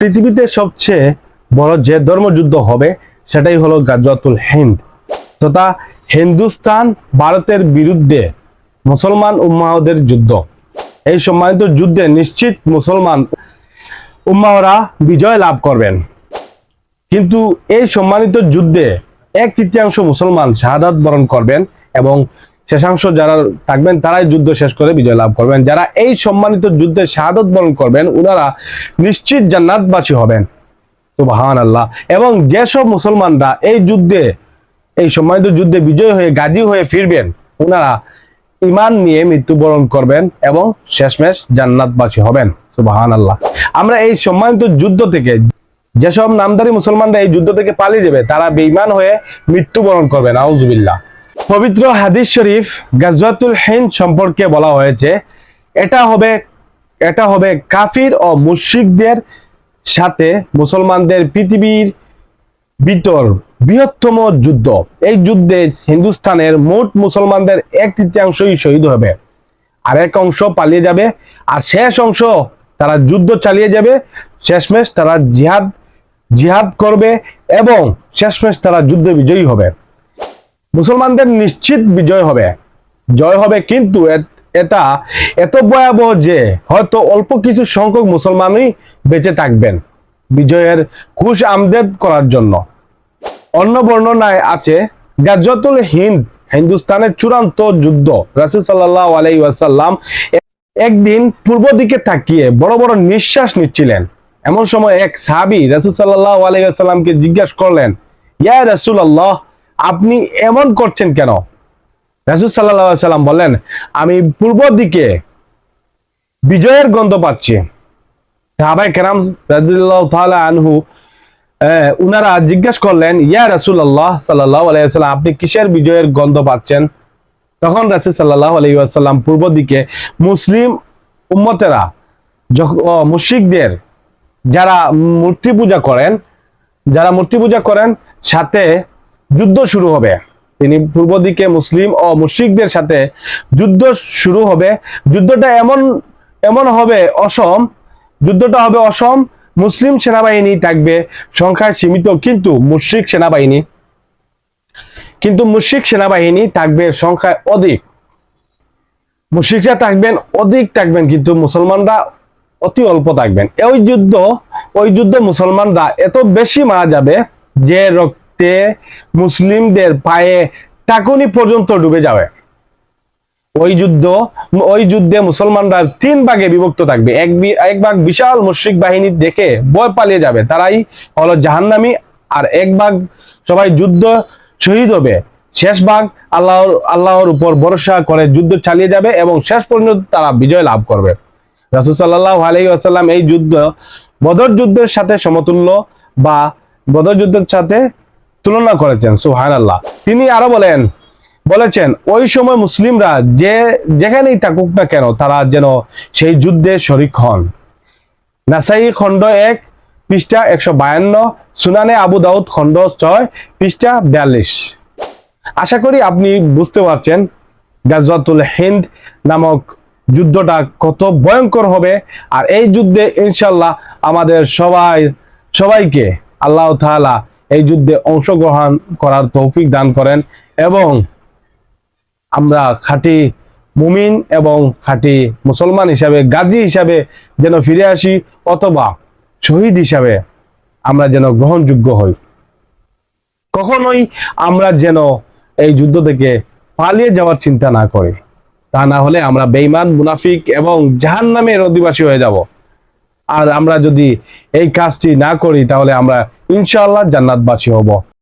পৃথিবীতে সবচেয়ে বড় যে ধর্মযুদ্ধ হবে, সেটাই হলো গাজওয়াতুল হিন্দ। তথা হিন্দুস্তান ভারতের বিরুদ্ধে মুসলমান উম্মাহদের যুদ্ধ। এই সম্মানিত যুদ্ধে নিশ্চিত মুসলমান উম্মাহরা বিজয় লাভ করবেন। কিন্তু এই সম্মানিত যুদ্ধে এক তৃতীয়াংশ মুসলমান শাহাদাত বরণ করবেন এবং শেষাংশ যারা থাকবেন, তারাই যুদ্ধ শেষ করে বিজয় লাভ করবেন। যারা এই সম্মানিত যুদ্ধে শাহাদত বরণ করবেন ওনারা নিশ্চিত জান্নাতবাসী হবেন। সুবাহান আল্লাহ এবং যেসব মুসলমানরা এই যুদ্ধে, এই সম্মানিত যুদ্ধে বিজয় হয়ে, গাজী হয়ে ফিরবেন ওনারা ইমান নিয়ে মৃত্যুবরণ করবেন এবং শেষমেশ জান্নাতবাসী হবেন। সুবাহান আল্লাহ আমরা এই সম্মানিত যুদ্ধ থেকে, যেসব নামদারি মুসলমানরা এই যুদ্ধ থেকে পালিয়ে যাবে, তারা বেইমান হয়ে মৃত্যুবরণ করবেন। আউজুবিল্লাহ পবিত্র হাদিস শরীফ গাজওয়াতুল হিন্দ সম্পর্কে বলা হয়েছে, এটা হবে এটা হবে কাফির ও মুশরিকদের সাথে মুসলমানদের পৃথিবীর ভিতর বৃহত্তম যুদ্ধ। এই যুদ্ধে হিন্দুস্তানের মোট মুসলমানদের এক তৃতীয়াংশই শহীদ হবে। আর এক অংশ পালিয়ে যাবে, আর শেষ অংশ তারা যুদ্ধ চালিয়ে যাবে, শেষমেশ তারা জিহাদ জিহাদ করবে এবং শেষমেশ তারা যুদ্ধে বিজয়ী হবে। মুসলমানদের নিশ্চিত বিজয় হবে। জয় হবে কিন্তু এটা এত ভয়াবহ যে হয়তো অল্প কিছু সংখ্যক মুসলমানই বেঁচে থাকবেন বিজয়ের খুশ আমদেদ করার জন্য। অন্য বর্ণনায় আছে গাজতুল হিন্দ, হিন্দুস্তানের চূড়ান্ত যুদ্ধ, রাসুল সাল্লাহ আলাই ওয়াসাল্লাম একদিন পূর্ব দিকে তাকিয়ে বড় বড় নিঃশ্বাস নিচ্ছিলেন। এমন সময় এক সাহাবি রাসুল সাল্লাহ আলাই ওয়াসাল্লামকে জিজ্ঞাসা করলেন, ইয়া রাসুল আল্লাহ আপনি এমন করছেন কেন? রাসুল সাল্লাহ সাল্লাম বললেন আমি পূর্ব দিকে বিজয়ের গন্ধ পাচ্ছি। সাহাবাই কেরাম আনহু উনারা জিজ্ঞেস করলেন ইয়া রাসূলুল্লাহ সাল্লাল্লাহু আলাইহি ওয়াসাল্লাম আপনি কিসের বিজয়ের গন্ধ পাচ্ছেন? তখন রাসূল সাল্লাল্লাহু আলাইহি ওয়াসাল্লাম পূর্ব দিকে মুসলিম উম্মতেরা ও, যারা মূর্তি পূজা করেন যারা মূর্তি পূজা করেন সাথে যুদ্ধ শুরু হবে। তিনি পূর্ব দিকে মুসলিম ও মুশরিকদের সাথে যুদ্ধ শুরু হবে। যুদ্ধটা এমন এমন হবে অসম, যুদ্ধটা হবে অসম। মুসলিম সেনাবাহিনী থাকবে সংখ্যায় সীমিত কিন্তু মুশরিক সেনাবাহিনী। কিন্তু মুশরিক সেনাবাহিনী থাকবে সংখ্যায় অধিক। মুশরিকরা থাকবেন, অধিক থাকবেন কিন্তু মুসলমানরা অতি অল্প থাকবেন। ওই যুদ্ধ, ওই যুদ্ধে মুসলমানরা এত বেশি মারা যাবে যে রক্তে মুসলিমদের পায়ে টাকুনি পর্যন্ত ডুবে যাবে। ওই যুদ্ধ, ওই যুদ্ধে মুসলমানরা তিন ভাগে বিভক্ত থাকবে। এক এক ভাগ বিশাল মুশরিক বাহিনী দেখে ভয় পালিয়ে যাবে। তারাই হলো জাহান্নামী আর এক ভাগ সবাই যুদ্ধ শহীদ হবে। শেষ ভাগ আল্লাহর আল্লাহর উপর ভরসা করে যুদ্ধ চালিয়ে যাবে এবং শেষ পর্যন্ত তারা বিজয় লাভ করবে। রাসুল সাল্লাহ আলাই আসাল্লাম এই যুদ্ধ বদর যুদ্ধের সাথে সমতুল্য বা বদর যুদ্ধের সাথে তুলনা করেছেন সুহান আল্লাহ তিনি আরও বলেন, বলেছেন, ওই সময় মুসলিমরা যে, যেখানেই থাকুক না কেন, তারা যেন সেই যুদ্ধে শরিক হন। নাসাই খণ্ড এক, পৃষ্ঠা একশো বায়ান্ন, সুনানে আবু দাউদ খণ্ড ছয়, পৃষ্ঠা বিয়াল্লিশ। আশা করি আপনি বুঝতে পারছেন, গাজওয়াতুল হিন্দ নামক যুদ্ধটা কত ভয়ঙ্কর হবে, আর এই যুদ্ধে ইনশাল্লাহ আমাদের সবাই, সবাইকে আল্লাহ তাআলা এই যুদ্ধে অংশগ্রহণ করার তৌফিক দান করেন এবং আমরা খাঁটি মুমিন এবং খাঁটি মুসলমান হিসাবে, গাজী হিসাবে যেন ফিরে আসি অথবা শহীদ হিসাবে আমরা যেন গ্রহণযোগ্য হই। কখনোই আমরা যেন এই যুদ্ধ থেকে পালিয়ে যাওয়ার চিন্তা না করি। তা না হলে আমরা বেইমান মুনাফিক এবং জাহান নামের অধিবাসী হয়ে যাব। আর আমরা যদি এই কাজটি না করি, তাহলে আমরা ইনশাআল্লাহ জান্নাতবাসী হব।